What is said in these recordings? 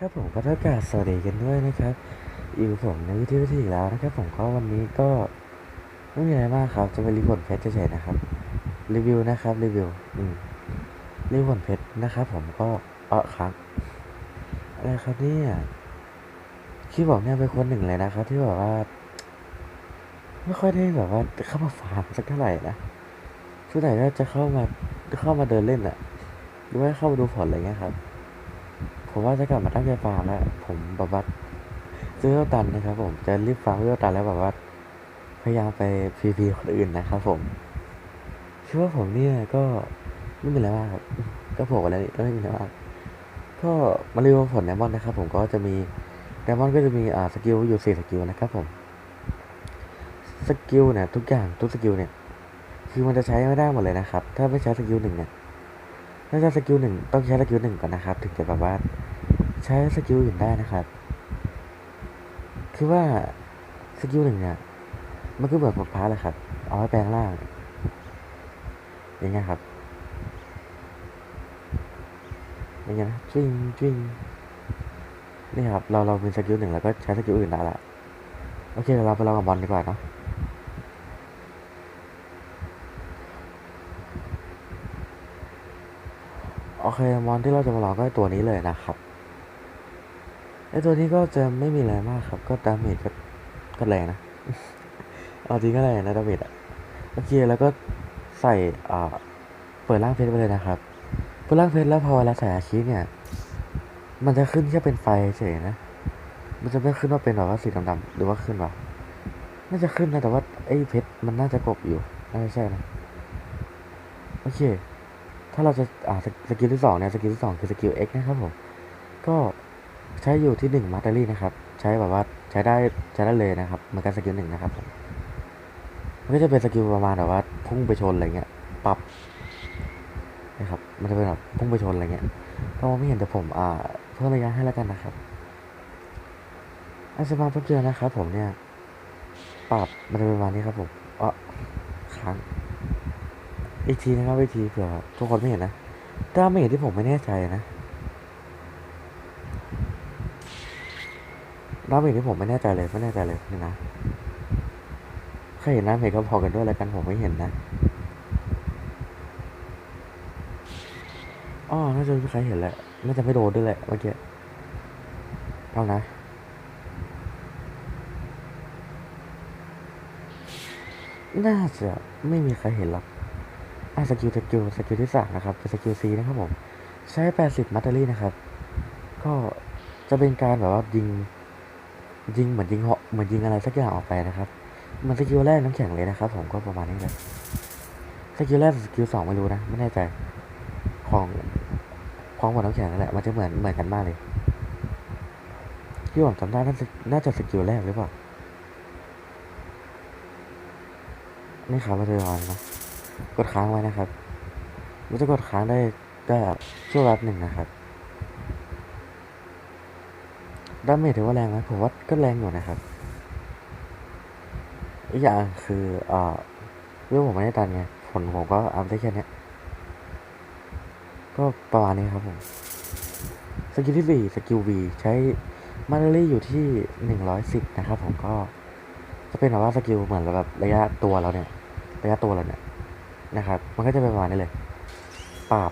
ครับผมก็ต้องกาบสวัสดีกันด้วยนะครับอยู่ผมในวิธีวิธีแล้วนะครับผมก็วันนี้ก็ไม่มีอะไรมากครับจะไปรีวิวเพชรเฉยๆนะครับรีวิวนะครับรีวิวอืมรีวิวเพชรนะครับผมก็เออครับอะไรครับเนี่ยที่บอกเนี่ยเป็นคนหนึ่งเลยนะครับ ที่แบบว่า ไม่ค่อยได้แบบว่าเข้ามาฟาร์มสักเท่าไหร่นะส่วนใหญ่ก็จะเข้ามาเข้ามาเดินเล่นอะหรือว่าเข้ามาดูผลอะไรเงี้ยครับ ผมว่าจะกลับมาตั้งใจฟาร์มแล้วผมแบบว่าซื้อเตันนะครับ ผมจะรีบฟาร์มเวลตันแล้วแบบว่าพยายามไปพีพีคนอื่นนะครับ ผมคิดว่าผมเนี่ยก็ไม่มีอะไรมากครับก็โผล่มาแล้วนี่ก็ไม่มีอะไรมากก็มารีวิวผลไดมอนด์นะครับ ผมก็จะมีไดมอนด์ก็จะมีอ่าสกิลอยู่สี่สกิลนะครับ ผมสกิลเนี่ยทุกอย่างทุกสกิลเนี่ยคือมันจะใช้ไม่ได้หมดเลยนะครับ ถ้าไม่ใช้สกิลหนึ่งเนี่ย ถ้าใช้สกิลหนึ่งต้องใช้สกิลหนึ่งก่อนนะครับ ถึงจะแบบว่าใช้สกิลอื่นได้นะครับ คือว่าสกิลหนึ่งเนี่ยมันก็เหมือนผลพาเลยครับ เอาไว้แปลงร่าง อย่างเงี้ยครับ อย่างเงี้ยนะจริงจริงนี่ครับ เราเรามีสกิลหนึ่งแล้วก็ใช้สกิลอื่นได้ละ โอเคเดี๋ยวเราไปลองกับบอลดีกว่าเนาะ โอเคมอนที่เราจะมาลองก็ตัวนี้เลยนะครับไอตัวนี้ก็จะไม่มีอะไรมากครับ ก็ดาเมจก็ก็แรงนะเอาจริงก็แรงนะดาเมจอะโอเคแล้วก็ใส่อ่าเปิดร่างเพชรไปเลยนะครับเปิดร่างเพชรแล้วพอเวลาใส่อาชีพเนี่ย มันจะขึ้นแค่เป็นไฟเฉยนะ มันจะไม่ขึ้นว่าเป็นแบบว่าสีดำๆหรือว่าขึ้นวะน่าจะขึ้นนะแต่ว่าไอ้เพชรมันน่าจะกบอยู่น่าจะใช่นะโอเค ถ้าเราจะอ่าสกิลที่สองเนี่ยสกิลที่สองคือสกิล X นะครับผมก็ใช้อยู่ที่หนึ่งมาตเตอรี่นะครับ ใช้แบบว่าใช้ได้ใช้ได้เลยนะครับเหมือนกันสกิลหนึ่งนะครับผมมันก็จะเป็นสกิลประมาณแบบว่าพุ่งไปชนอะไรเงี้ยปรับนะครับมันจะเป็นแบบพุ่งไปชนอะไรเงี้ยถ้ามองไม่เห็นแต่ผมอ่าเพิ่มระยะให้แล้วกันนะครับอันสมาร์ทเจอนะครับผมเนี่ยปรับมันจะเป็นประมาณนี้ครับผมอ๋อค้าง อีกทีนะครับอีกทีเผื่อทุกคนไม่เห็นนะ ถ้าไม่เห็นที่ผมไม่แน่ใจนะน้ำเห็นที่ผมไม่แน่ใจเลยไม่แน่ใจเลยนี่นะใครเห็นน้ำเห็นก็พอกันด้วยแล้วกันผมไม่เห็นนะอ๋อน่าจะมีใครเห็นแหละน่าจะไม่โดนด้วยแหละเมื่อกี้เอานะน่าจะไม่มีใครเห็นหรอก อะสกิลสกิลสกิลที่สามนะครับเป็นสกิลซีนะครับผมใช้ 80 มัตเตอรี่นะครับ ก็จะเป็นการแบบว่ายิงยิงเหมือนยิงเหาะเหมือนยิงอะไรสักอย่างออกไปนะครับเหมันสกิลแรกน้ำแข็งเลยนะครับ ผมก็ประมาณนี้เลยสกิลแรกสกิลสองไม่รู้นะไม่แน่ใจของของบนน้ำแข็งนั่นแหละมันจะเหมือนเหมือนกันมากเลยที่ผมจำได้น่าจะน่าจะสกิลแรกหรือเปล่านี่ครับมาเจอก่อนนะ กดค้างไว้นะครับมันจะกดค้างได้ได้ชั่วแป๊บหนึ่งนะครับดาเมจถือว่าแรงไหมผมว่าก็แรงอยู่นะครับอีกอย่างคือเอ่อเรื่องผมไม่ได้ตันไงผลผมก็อัพได้แค่เนี้ยก็ประมาณนี้ครับผมสกิลที่สี่สกิลวีใช้มาเรลี่อยู่ที่หนึ่งร้อยสิบนะครับผมก็จะเป็นแบบว่าสกิลเหมือนแบบระยะตัวเราเนี่ย ระยะตัวเราเนี่ย นะครับ มันก็จะเป็นประมาณนี้เลยปราบ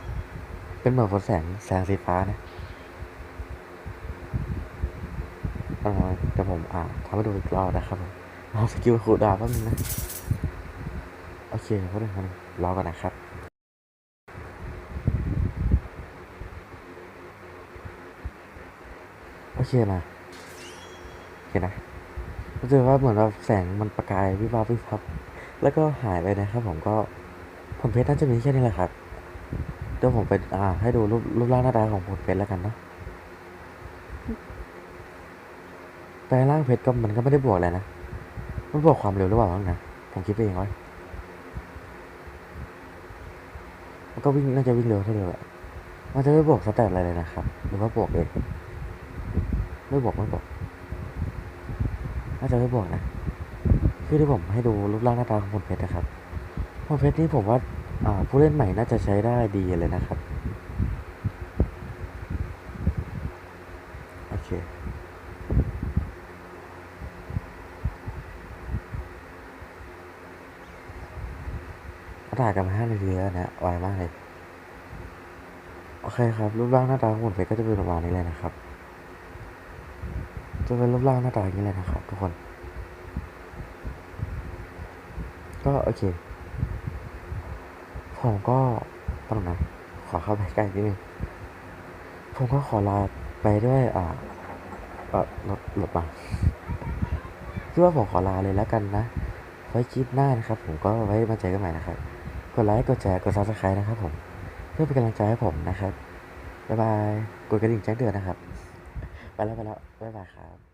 เป็นเหมือนฝนแสงแสงสีฟ้านะเออเดี๋ยวผมอ่าทำให้ดูอีกรอบนะครับผมเอาสกิลขูดดาวแป๊บนึงนะโอเคแป๊บนึงครับรอก่อนนะครับโอเคมาโอเคนะก็เจอว่าเหมือนว่าแสงมันประกายวิบวับวิบวับแล้วก็หายไปนะครับผมก็ ผลเพชรน่าจะมีแค่นี้แหละครับ เดี๋ยวผมไปอ่าให้ดูรูปรูปร่างหน้าตาของผลเพชรแล้วกันเนาะแปลงร่างเพชรก็มันก็ไม่ได้บวกอะไรนะ มันบวกความเร็วหรือเปล่าบ้างนะ ผมคิดไปเองไว้มันก็วิ่งน่าจะวิ่งเร็วเท่าเดิมแหละมันจะไม่บวกสแตทอะไรเลยนะครับ หรือว่าบวกเองไม่บวกไม่บวกน่าจะไม่บวกนะ คือที่ผมให้ดูรูปร่างหน้าตาของผลเพชรนะครับ ผลเพชรนี่ผมว่าผู้เล่นใหม่น่าจะใช้ได้ดีเลยนะครับ โอเค ถ่ายกันมาห้านาทีแล้วนะไวมากเลย โอเคครับ รูปร่างหน้าตาของคุณเฟซก็จะเป็นประมาณนี้เลยนะครับ จะเป็นรูปร่างหน้าตาอย่างนี้เลยนะครับ ทุกคน ก็โอเค ผมก็ต้องนะขอเข้าไปใกล้นิดนึงผมก็ขอลาไปด้วยอ่าเออรถรถมาคือว่าผมขอลาเลยแล้วกันนะ ไว้คลิปหน้านะครับ ผมก็ไว้มาเจอกันใหม่นะครับ กดไลค์กดแชร์กดซับสไครต์นะครับผม เพื่อเป็นกำลังใจให้ผมนะครับ บ๊ายบาย กดกระดิ่งแจ้งเตือนนะครับ ไปแล้วไปแล้ว บ๊ายบายครับ